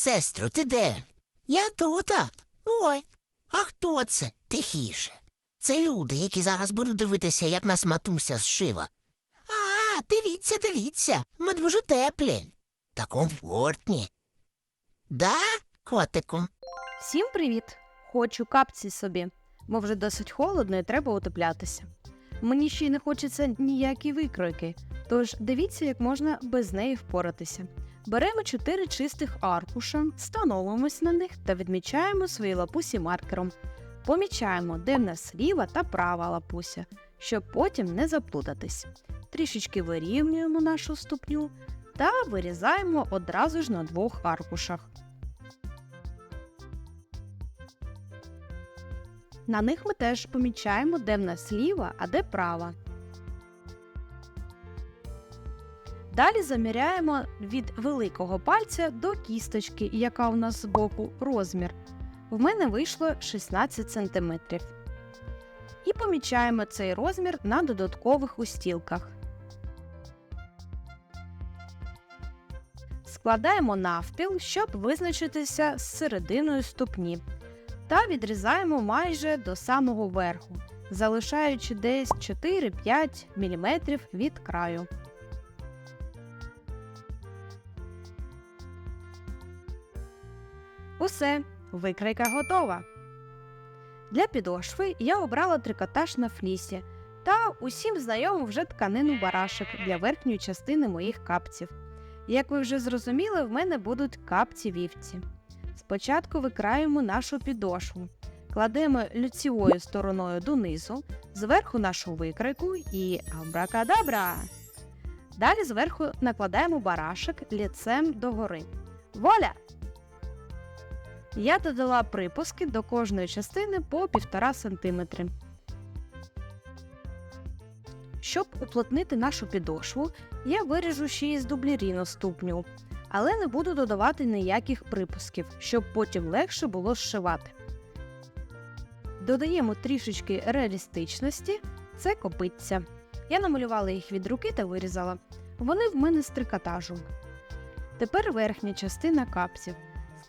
Сестро, ти де? Я тута. Ой, а хто це? Тихіше. Це люди, які зараз будуть дивитися, як нас матуся зшива. А, дивіться, дивіться, ми дуже теплі та комфортні. Да, котику? Всім привіт! Хочу капці собі, бо вже досить холодно і треба утеплятися. Мені ще й не хочеться ніякі викройки, тож дивіться, як можна без неї впоратися. Беремо чотири чистих аркуша, становимось на них та відмічаємо свої лапусі маркером. Помічаємо, де в нас ліва та права лапуся, щоб потім не заплутатись. Трішечки вирівнюємо нашу ступню та вирізаємо одразу ж на двох аркушах. На них ми теж помічаємо, де в нас ліва, а де права. Далі заміряємо від великого пальця до кісточки, яка у нас збоку розмір. В мене вийшло 16 см. І помічаємо цей розмір на додаткових устілках. Складаємо навпіл, щоб визначитися з серединою ступні та відрізаємо майже до самого верху, залишаючи десь 4-5 мм від краю. Усе, викрайка готова. Для підошви я обрала трикотаж на флісі та усім знайому вже тканину барашек для верхньої частини моїх капців. Як ви вже зрозуміли, в мене будуть капці вівці. Спочатку викраємо нашу підошву, кладемо люцівою стороною донизу, зверху нашу викрайку і абракадабра. Далі зверху накладаємо барашек ліцем догори. Воля! Я додала припуски до кожної частини по 1,5 см. Щоб уплотнити нашу підошву, я виріжу ще із дубліріну ступню, але не буду додавати ніяких припусків, щоб потім легше було зшивати. Додаємо трішечки реалістичності це копиться. Я намалювала їх від руки та вирізала. Вони в мене з трикотажу. Тепер верхня частина капсів.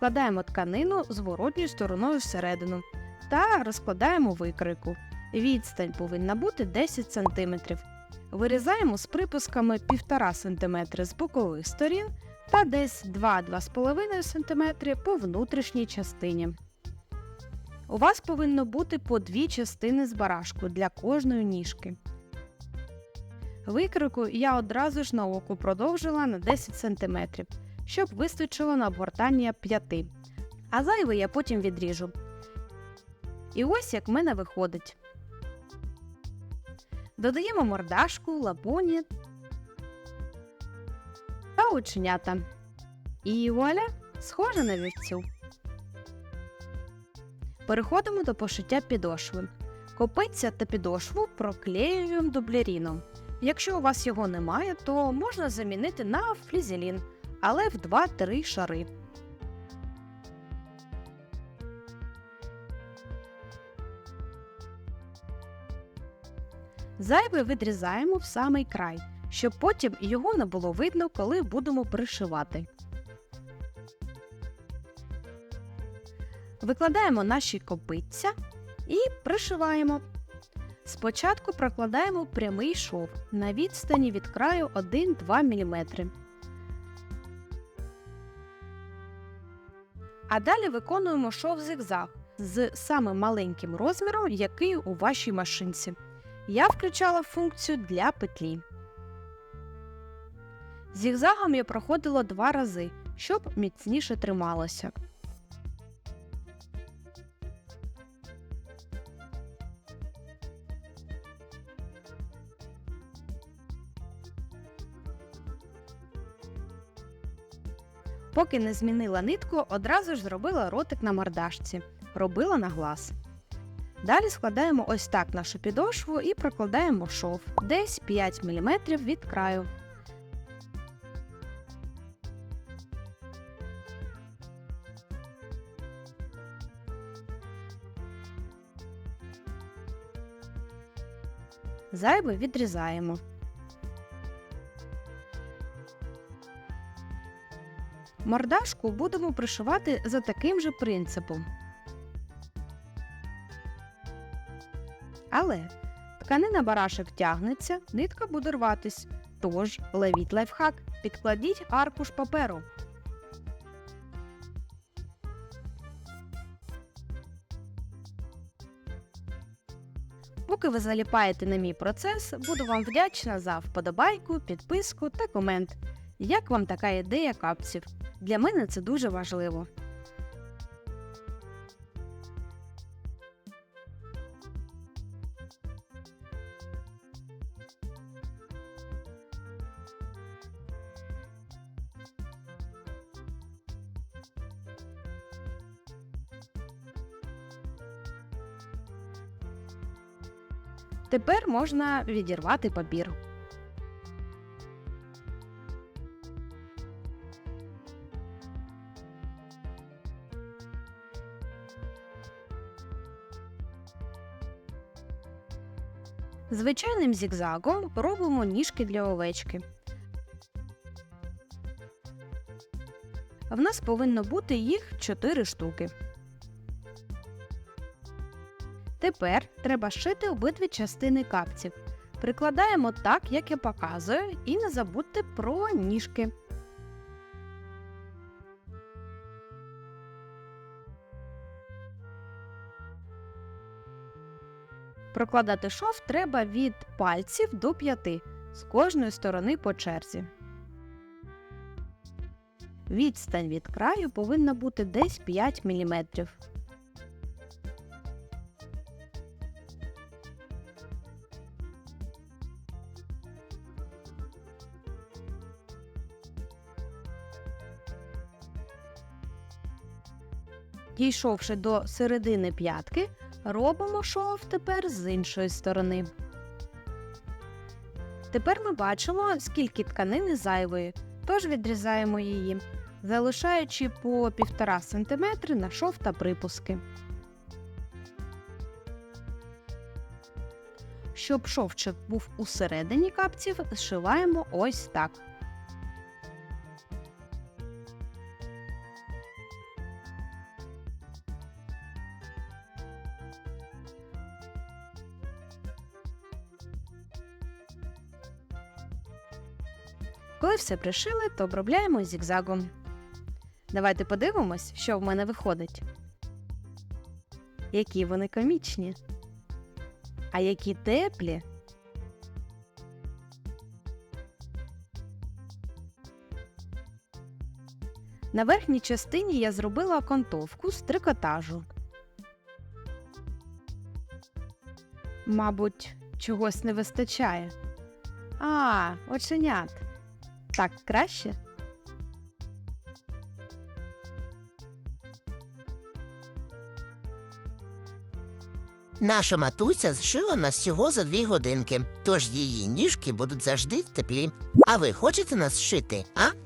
Складаємо тканину зворотньою стороною всередину та розкладаємо викрику. Відстань повинна бути 10 см. Вирізаємо з припусками 1,5 см з бокових сторін та десь 2-2,5 см по внутрішній частині. У вас повинно бути по дві частини з барашку для кожної ніжки. Викрику я одразу ж на око продовжила на 10 см, щоб вистачило на обгортання 5. А зайвий я потім відріжу. І ось як в мене виходить. Додаємо мордашку, лапоні та оченята. І вуаля, схоже на вівцю. Переходимо до пошиття підошви. Копиця та підошву проклеюємо дублеріном. Якщо у вас його немає, то можна замінити на флізелін, але в 2-3 шари. Зайве відрізаємо в самий край, щоб потім його не було видно, коли будемо пришивати. Викладаємо наші копиця і пришиваємо. Спочатку прокладаємо прямий шов на відстані від краю 1-2 мм. А далі виконуємо шов зигзаг з самим маленьким розміром, який у вашій машинці. Я включала функцію для петлі. Зігзагом я проходила два рази, щоб міцніше трималося. Поки не змінила нитку, одразу ж зробила ротик на мордашці, робила на глаз. Далі складаємо ось так нашу підошву і прокладаємо шов десь 5 мм від краю. Зайве відрізаємо. Мордашку будемо пришивати за таким же принципом. Але тканина барашек тягнеться, нитка буде рватись. Тож ловіть лайфхак, підкладіть аркуш паперу. Поки ви заліпаєте на мій процес, буду вам вдячна за вподобайку, підписку та комент. Як вам така ідея капців? Для мене це дуже важливо. Тепер можна відірвати папір. Звичайним зігзагом робимо ніжки для овечки. В нас повинно бути їх 4 штуки. Тепер треба шити обидві частини капців. Прикладаємо так, як я показую, і не забудьте про ніжки. Прокладати шов треба від пальців до п'яти з кожної сторони по черзі. Відстань від краю повинна бути десь 5 мм. Дійшовши до середини п'ятки, робимо шов тепер з іншої сторони. Тепер ми бачимо, скільки тканини зайвої, тож відрізаємо її, залишаючи по 1,5 см на шов та припуски. Щоб шовчик був усередині капців, зшиваємо ось так. Коли все пришили, то обробляємо зігзагом. Давайте подивимось, що в мене виходить. Які вони комічні. А які теплі. На верхній частині я зробила окантовку з трикотажу. Мабуть, чогось не вистачає. А, оченят. Так краще? Наша матуся зшила нас всього за дві годинки, тож її ніжки будуть завжди теплі. А ви хочете нас шити, а?